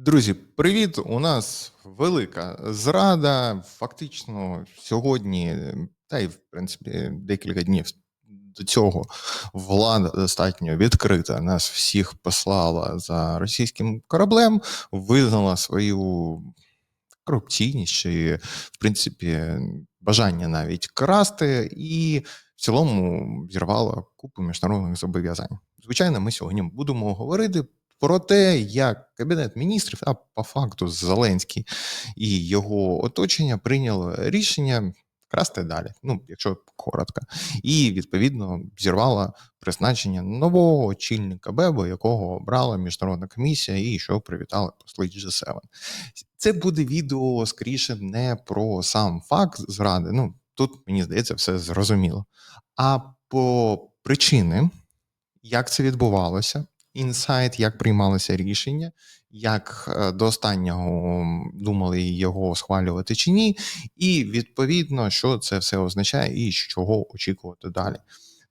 Друзі, привіт! У нас велика зрада. Фактично, сьогодні, та й в принципі декілька днів до цього влада достатньо відкрита. Нас всіх послала за російським кораблем, визнала свою корупційність чи, в принципі, бажання навіть красти, і в цілому зірвала купу міжнародних зобов'язань. Звичайно, ми сьогодні будемо говорити про те, як Кабінет міністрів, а по факту Зеленський і його оточення прийняли рішення красти далі, ну, якщо коротко, і відповідно зірвала призначення нового очільника БЕБу, якого обрала міжнародна комісія, і що привітали посли G7. Це буде відео скоріше не про сам факт зради. Ну тут мені здається, все зрозуміло. А по причини, як це відбувалося, інсайт, як приймалося рішення, як е, до останнього думали його схвалювати чи ні, і відповідно, що це все означає, і чого очікувати далі.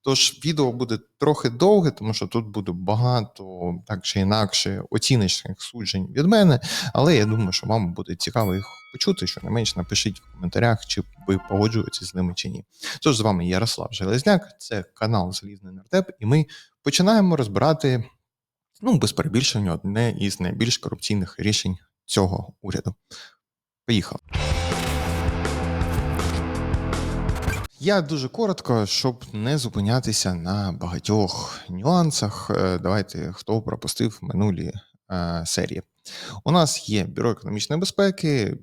Тож відео буде трохи довге, тому що тут буде багато так чи інакше оціночних суджень від мене, але я думаю, що вам буде цікаво їх почути. Що не менш напишіть в коментарях, чи ви погоджуєтесь з ними чи ні. Тож з вами Ярослав Железняк, це канал Залізний Нардеп, і ми починаємо розбирати ну, без перебільшення, одне із найбільш корупційних рішень цього уряду. Поїхав. Я дуже коротко, щоб не зупинятися на багатьох нюансах. Е, давайте хто пропустив минулі е, серії. У нас є бюро економічної безпеки,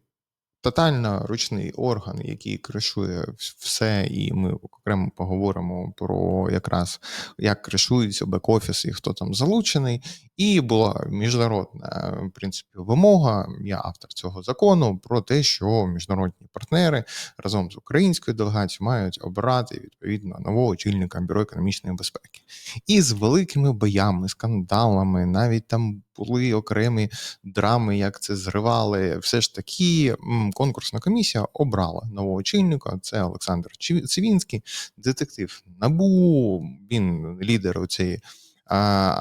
тотально ручний орган, який кришує все, і ми окремо поговоримо про якраз як кришується бек-офіс і хто там залучений. І була міжнародна в принципі вимога. Я автор цього закону про те, що міжнародні партнери разом з українською делегацією мають обирати відповідно нового очільника бюро економічної безпеки. І з великими боями, скандалами, навіть там були окремі драми, як це зривали. Все ж таки, конкурсна комісія обрала нового очільника. Це Олександр Цивінський, детектив Набу. Він лідер у цієї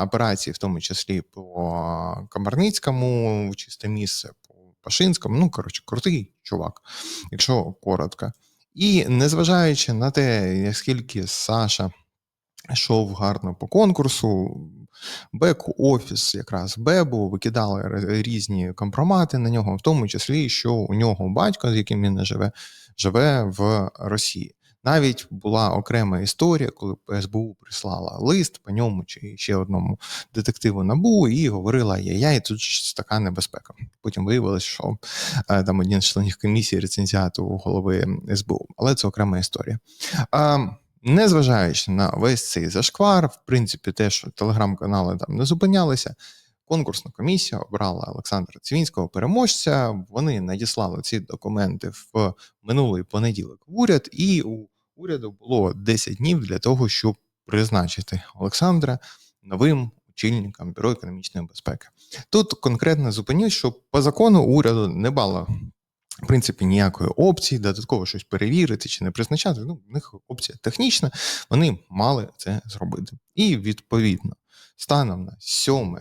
операції, в тому числі по Камарницькому, чисте місце, по Пашинському. Ну коротше, крутий чувак, якщо коротко. І незважаючи на те, наскільки Саша йшов гарно по конкурсу, бек-офіс якраз Бебу викидали різні компромати на нього, в тому числі, що у нього батько, з яким він не живе, живе в Росії. Навіть була окрема історія, коли СБУ прислала лист по ньому чи ще одному детективу набу і говорила: я-я, тут така небезпека. Потім виявилось, що е, там один з членів комісії рецензіату голови СБУ, але це окрема історія. Незважаючи на весь цей зашквар, в принципі, те, що телеграм-канали там не зупинялися. Конкурсна комісія обрала Олександра Цивінського переможця. Вони надіслали ці документи в минулий понеділок в уряд, і у уряду було 10 днів для того, щоб призначити Олександра новим очільником бюро економічної безпеки. Тут конкретно зупинюсь, що по закону уряду не було в принципі, ніякої опції, додатково щось перевірити чи не призначати. Ну, в них опція технічна, вони мали це зробити. І відповідно, станом на 7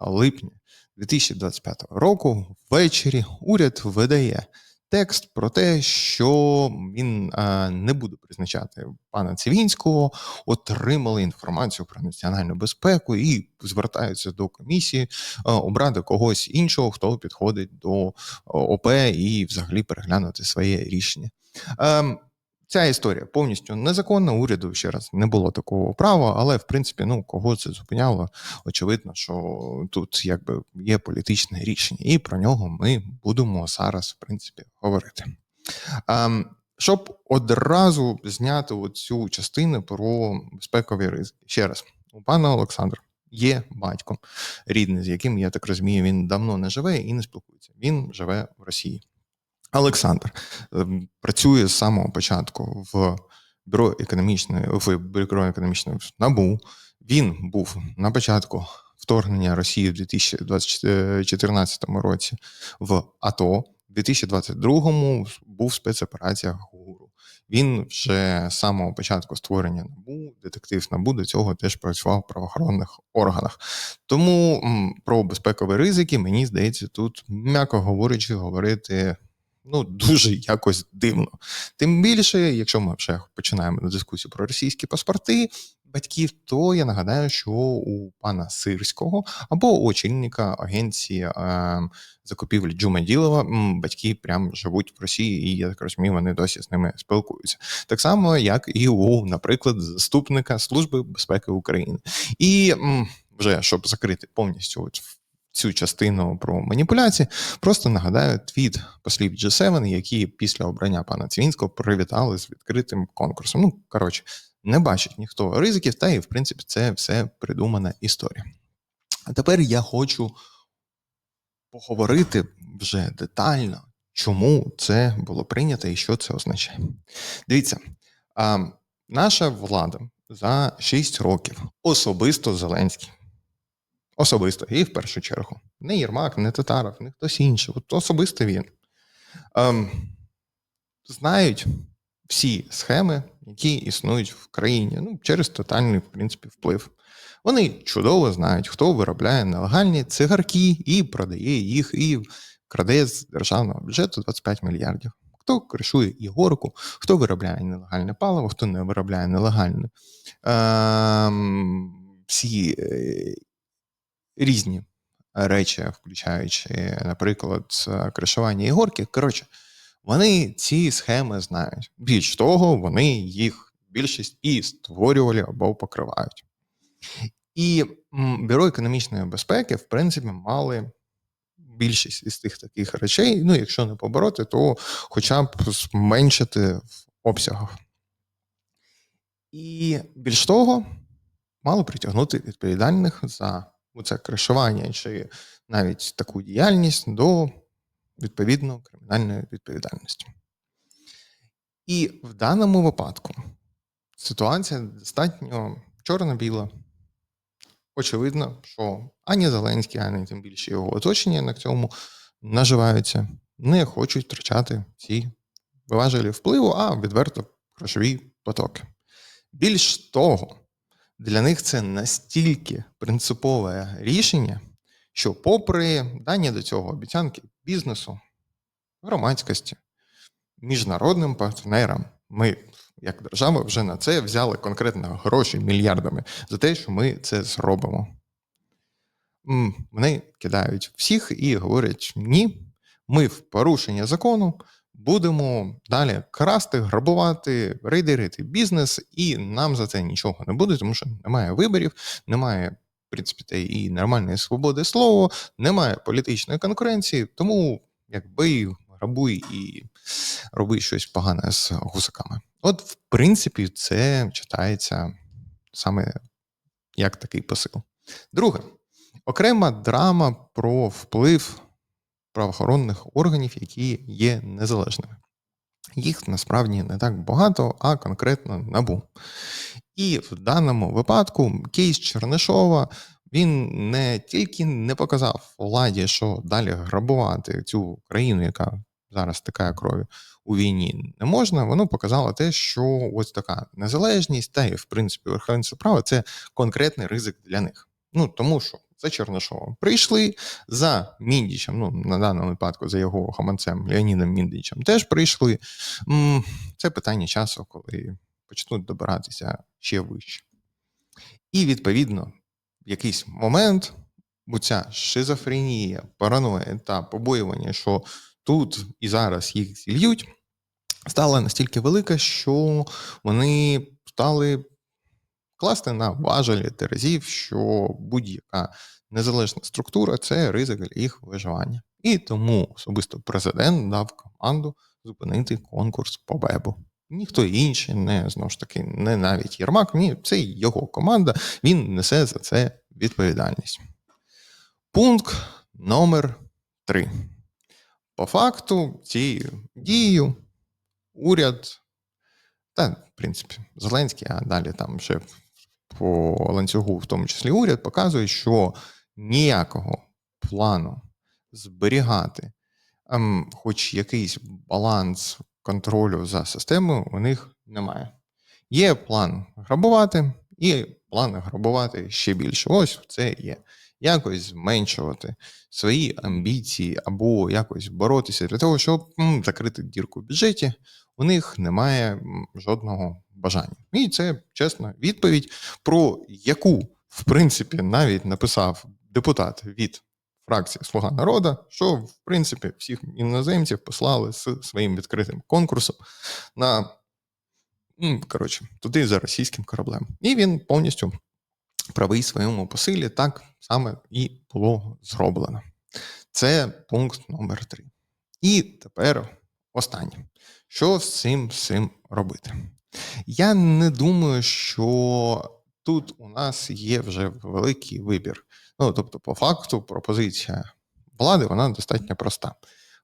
липня 2025 року ввечері уряд видає текст про те, що він а, не буде призначати пана Цивінського, отримали інформацію про національну безпеку і звертаються до комісії а, обрати когось іншого, хто підходить до ОП і взагалі переглянути своє рішення. Ця історія повністю незаконна. Уряду ще раз не було такого права, але в принципі, ну кого це зупиняло, очевидно, що тут якби є політичне рішення, і про нього ми будемо зараз, в принципі, говорити. А, щоб одразу зняти цю частину про безпекові ризики. Ще раз, у пана Олександра є батьком рідний, з яким я так розумію, він давно не живе і не спілкується. Він живе в Росії. Олександр ем, працює з самого початку в бюро економічної в бюро економічної НАБУ. Він був на початку вторгнення Росії в 2014 році в АТО, в 2022-му був в спецопераціях ГУРу. Він вже з самого початку створення НАБУ, детектив НАБУ до цього теж працював в правоохоронних органах. Тому про безпекові ризики, мені здається, тут, м'яко говорячи, говорити ну, дуже якось дивно. Тим більше, якщо ми вже починаємо на дискусію про російські паспорти батьків, то я нагадаю, що у пана Сирського або очільника агенції е, закупівлі Джумаділова м, батьки прям живуть в Росії, і я так розумію, вони досі з ними спілкуються. Так само, як і у, наприклад, заступника Служби безпеки України. І вже щоб закрити повністю от цю частину про маніпуляції, просто нагадаю твіт послів G7, які після обрання пана Цвінського привітали з відкритим конкурсом. Ну коротше, не бачить ніхто ризиків, та і в принципі це все придумана історія. А тепер я хочу поговорити вже детально, чому це було прийнято і що це означає. Дивіться, а, наша влада за 6 років особисто Зеленський. Особисто, і в першу чергу. Не Єрмак, не Татаров, не хтось інший. От особисто він. Ем, знають всі схеми, які існують в країні, ну, через тотальний, в принципі, вплив. Вони чудово знають, хто виробляє нелегальні цигарки і продає їх, і краде з державного бюджету 25 мільярдів. Хто кришує ігорку, хто виробляє нелегальне паливо, хто не виробляє нелегальне. Ем, всі е, різні речі, включаючи, наприклад, кришування ігорки. Коротше, вони ці схеми знають. Більш того, вони їх більшість і створювали або покривають. І бюро економічної безпеки, в принципі, мали більшість із тих таких речей. Ну, якщо не побороти, то хоча б зменшити в обсягах. І більш того, мало притягнути відповідальних за це кришування чи навіть таку діяльність до відповідно кримінальної відповідальності. І в даному випадку ситуація достатньо чорно-біла. Очевидно, що ані Зеленський, ані тим більше його оточення на цьому наживаються, не хочуть втрачати ці важелі впливу, а відверто грошові потоки. Більш того, для них це настільки принципове рішення, що, попри дані до цього обіцянки бізнесу, громадськості, міжнародним партнерам, ми, як держава, вже на це взяли конкретно гроші мільярдами за те, що ми це зробимо. Вони кидають всіх і говорять: ні, ми в порушення закону будемо далі красти, грабувати, рейдерити бізнес, і нам за це нічого не буде, тому що немає виборів, немає. В принципі, і нормальної свободи слова, немає політичної конкуренції, тому якби грабуй і роби щось погане з гусаками. От, в принципі, це читається саме як такий посил. Друге, окрема драма про вплив правоохоронних органів, які є незалежними. Їх насправді не так багато, а конкретно набу. І в даному випадку кейс Чернишова він не тільки не показав владі, що далі грабувати цю країну, яка зараз стикає кров'ю у війні, не можна. Воно показало те, що ось така незалежність, та і в принципі верховенство права це конкретний ризик для них. Ну тому що за Чернишовим. Прийшли за Міндічем, ну, на даному випадку, за його гаманцем Леонідом Міндічем, теж прийшли. Це питання часу, коли почнуть добиратися ще вище. І, відповідно, в якийсь момент ця шизофренія, параноя та побоювання, що тут і зараз їх зільють, стала настільки велика, що вони стали класти на важелі терезів, що будь-яка незалежна структура це ризик для їх виживання. І тому особисто президент дав команду зупинити конкурс по БЕБу. Ніхто інший, не знову ж таки, не навіть Єрмак, ні, це його команда, він несе за це відповідальність. Пункт номер 3. По факту, цією дією уряд, та, в принципі, Зеленський, а далі там вже по ланцюгу, в тому числі уряд, показує, що ніякого плану зберігати ем, хоч якийсь баланс контролю за системою у них немає. Є план грабувати, і план грабувати ще більше. Ось це є. Якось зменшувати свої амбіції або якось боротися для того, щоб м, закрити дірку в бюджеті. У них немає жодного бажання. І це чесна відповідь, про яку, в принципі, навіть написав депутат від фракції Слуга народу, що в принципі всіх іноземців послали з своїм відкритим конкурсом на коротше, туди за російським кораблем. І він повністю правий своєму посилі, так саме і було зроблено. Це пункт номер три. І тепер останнє. Що з цим цим робити? Я не думаю, що тут у нас є вже великий вибір. Ну, тобто, по факту, пропозиція влади вона достатньо проста.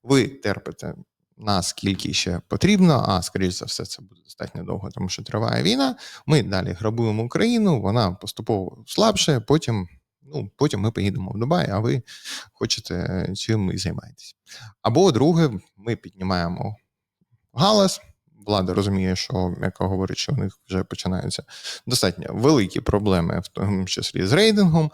Ви терпите наскільки ще потрібно, а скоріш за все, це буде достатньо довго, тому що триває війна. Ми далі грабуємо Україну, вона поступово слабше. Потім, ну, потім ми поїдемо в Дубай, а ви хочете цим і займаєтесь. Або друге, ми піднімаємо галас. Влада розуміє, що, як говорить, що у них вже починаються достатньо великі проблеми, в тому числі з рейдингом.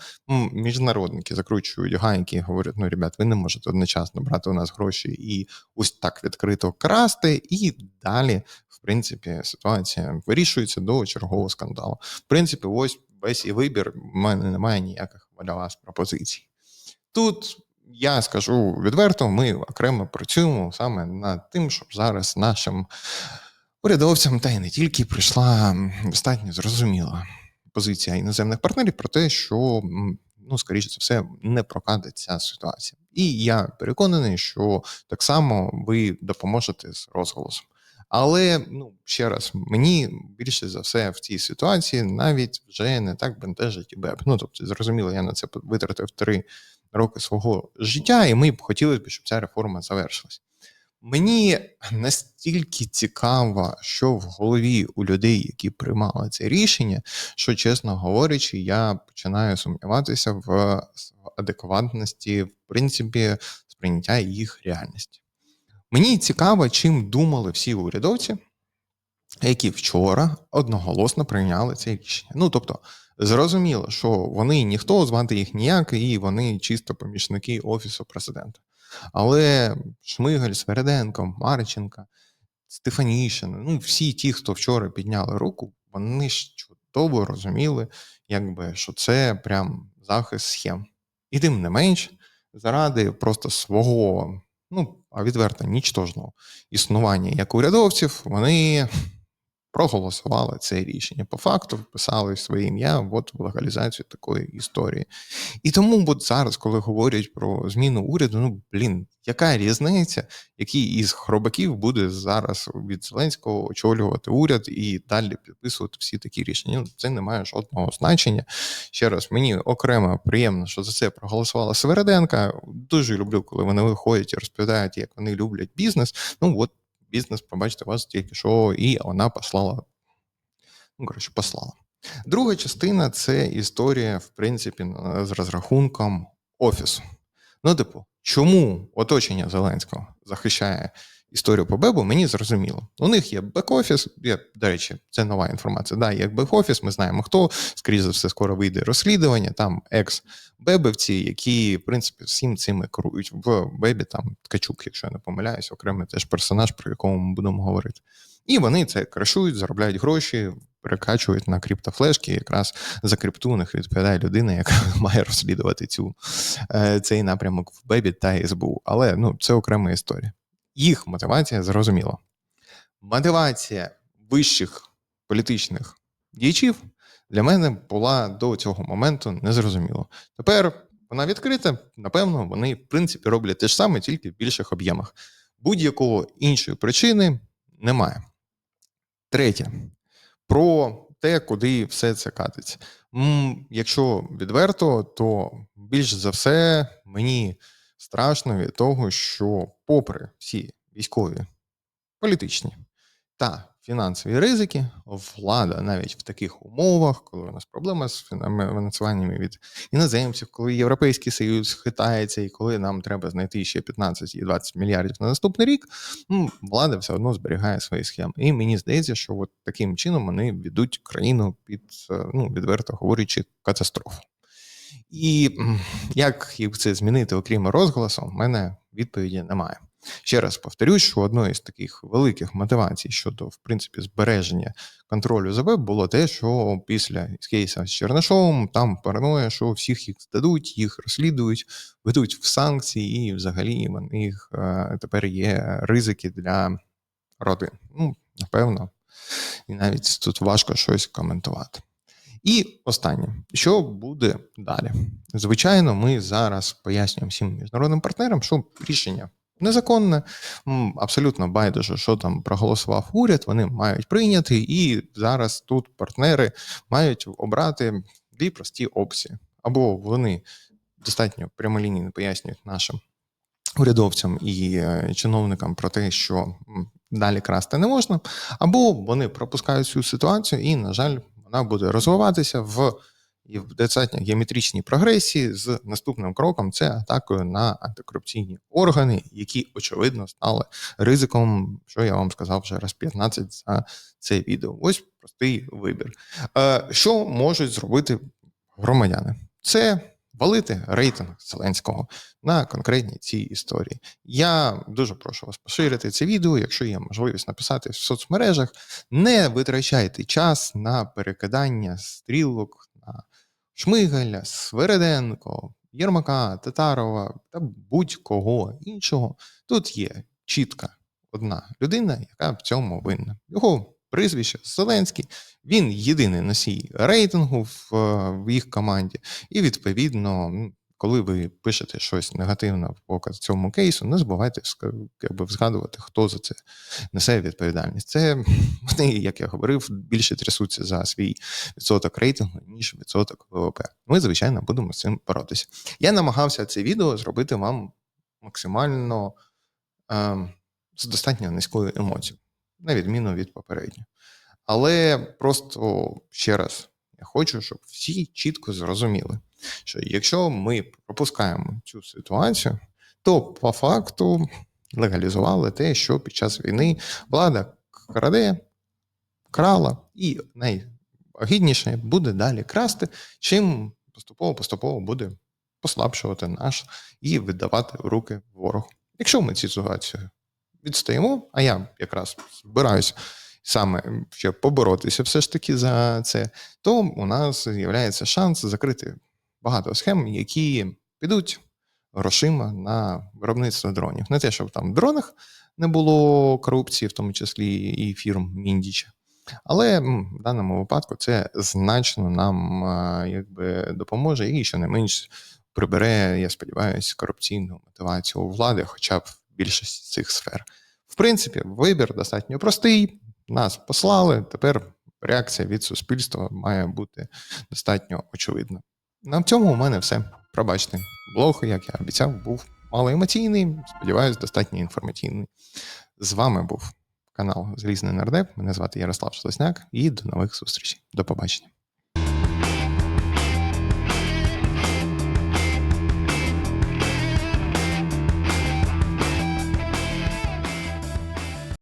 Міжнародники закручують гайки, говорять: ну, ребят, ви не можете одночасно брати у нас гроші і ось так відкрито красти, і далі, в принципі, ситуація вирішується до чергового скандалу. В принципі, ось весь і вибір. У мене немає ніяких для вас пропозицій. Тут я скажу відверто, ми окремо працюємо саме над тим, щоб зараз нашим урядовцям та й не тільки прийшла достатньо зрозуміла позиція іноземних партнерів про те, що ну, скоріше за все, не прокатить ця ситуація. І я переконаний, що так само ви допоможете з розголосом. Але ну ще раз, мені більше за все в цій ситуації навіть вже не так бентежить і БЕП. Ну тобто, зрозуміло, я на це витратив три роки свого життя, і ми б хотіли, щоб ця реформа завершилась. Мені настільки цікаво, що в голові у людей, які приймали це рішення, що, чесно говорячи, я починаю сумніватися в адекватності, в принципі, сприйняття їх реальності. Мені цікаво, чим думали всі урядовці, які вчора одноголосно прийняли це рішення. Ну тобто, зрозуміло, що вони ніхто звати їх ніяк, і вони чисто помічники офісу президента. Але Шмигаль, Свереденко, Марченка, Стефанішин, ну всі ті, хто вчора підняли руку, вони ж чудово розуміли, якби що це прям захист схем. І тим не менш, заради просто свого, ну а відверто нічтожного існування як урядовців, вони проголосували це рішення. По факту вписали своє ім'я от в легалізацію такої історії. І тому от зараз, коли говорять про зміну уряду, ну блін, яка різниця, який із хробаків буде зараз від Зеленського очолювати уряд і далі підписувати всі такі рішення? Ну, Це не має жодного значення. Ще раз, мені окремо приємно, що за це проголосувала Севереденка. Дуже люблю, коли вони виходять і розповідають, як вони люблять бізнес. Ну от бізнес, пробачте, вас тільки що, і вона послала. Ну, коротше, послала. Друга частина це історія, в принципі, з розрахунком офісу. Ну, типу, чому оточення Зеленського захищає історію по Бебу, мені зрозуміло. У них є бек-офіс, є, до речі, це нова інформація. Да, є бек-офіс, ми знаємо хто, скоріше за все, скоро вийде розслідування, там екс-бебевці, які, в принципі, всім цим і керують. В Бебі там Ткачук, якщо я не помиляюсь, окремий теж персонаж, про якому ми будемо говорити. І вони це крашують, заробляють гроші, перекачують на криптофлешки. Якраз за крипту у них відповідає людина, яка має розслідувати цю, цей напрямок в Бебі та СБУ. Але ну, це окрема історія. Їх мотивація зрозуміла. Мотивація вищих політичних діячів для мене була до цього моменту незрозуміло. Тепер вона відкрита, напевно, вони, в принципі, роблять те ж саме, тільки в більших об'ємах. Будь-якого іншої причини немає. Третє. Про те, куди все це катиться. Якщо відверто, то більш за все мені страшно від того, що, попри всі військові, політичні та фінансові ризики, влада навіть в таких умовах, коли у нас проблема з фінансуваннями від іноземців, коли Європейський Союз хитається, і коли нам треба знайти ще 15 і 20 мільярдів на наступний рік, ну, влада все одно зберігає свої схеми. І мені здається, що от таким чином вони ведуть країну під ну, відверто говорячи, катастрофу. І як їх це змінити, окрім розголосу, в мене відповіді немає. Ще раз повторюсь, що одною з таких великих мотивацій щодо в принципі збереження контролю за веб було те, що після кейса з Чернишовим там параноя, що всіх їх здадуть, їх розслідують, ведуть в санкції, і взагалі в них е, тепер є ризики для родин. Ну, напевно, і навіть тут важко щось коментувати. І останнє, що буде далі? Звичайно, ми зараз пояснюємо всім міжнародним партнерам, що рішення незаконне, абсолютно байдуже, що там проголосував уряд, вони мають прийняти, і зараз тут партнери мають обрати дві прості опції. Або вони достатньо прямолінійно пояснюють нашим урядовцям і е, чиновникам про те, що далі красти не можна, або вони пропускають цю ситуацію, і, на жаль, вона буде розвиватися в і в достатньо геометричній прогресії з наступним кроком це атакою на антикорупційні органи, які очевидно стали ризиком, що я вам сказав вже раз 15 за це відео. Ось простий вибір. Е, що можуть зробити громадяни? Це валити рейтинг Зеленського на конкретній цій історії. Я дуже прошу вас поширити це відео, якщо є можливість написати в соцмережах. Не витрачайте час на перекидання стрілок на Шмигаля, Свереденко, Єрмака, Татарова та будь-кого іншого. Тут є чітка одна людина, яка в цьому винна. Його прізвище Зеленський, він єдиний носій рейтингу в, в їх команді, і відповідно коли ви пишете щось негативне в показ цьому кейсу, не забувайте якби, згадувати, хто за це несе відповідальність. Це вони, як я говорив, більше трясуться за свій відсоток рейтингу, ніж відсоток ВВП. Ми, звичайно, будемо з цим боротися. Я намагався це відео зробити вам максимально е, з достатньо низькою емоцією, на відміну від попереднього. Але просто ще раз я хочу, щоб всі чітко зрозуміли що якщо ми пропускаємо цю ситуацію, то по факту легалізували те, що під час війни влада краде, крала, і найгідніше буде далі красти, чим поступово-поступово буде послабшувати наш і віддавати в руки ворогу. Якщо ми цю ситуацію відстаємо, а я якраз збираюся саме щоб поборотися все ж таки за це, то у нас з'являється шанс закрити багато схем, які підуть грошима на виробництво дронів. Не те, щоб там в дронах не було корупції, в тому числі і фірм Міндіча. Але в даному випадку це значно нам якби допоможе і, що не менш, прибере, я сподіваюся, корупційну мотивацію у влади, хоча б більшості цих сфер. В принципі, вибір достатньо простий. Нас послали. Тепер реакція від суспільства має бути достатньо очевидна. На цьому у мене все. Пробачте. Блог, як я обіцяв, був малоемоційний, сподіваюсь, достатньо інформаційний. З вами був канал Зрізний Нардеп. Мене звати Ярослав Шелесняк, і до нових зустрічей. До побачення.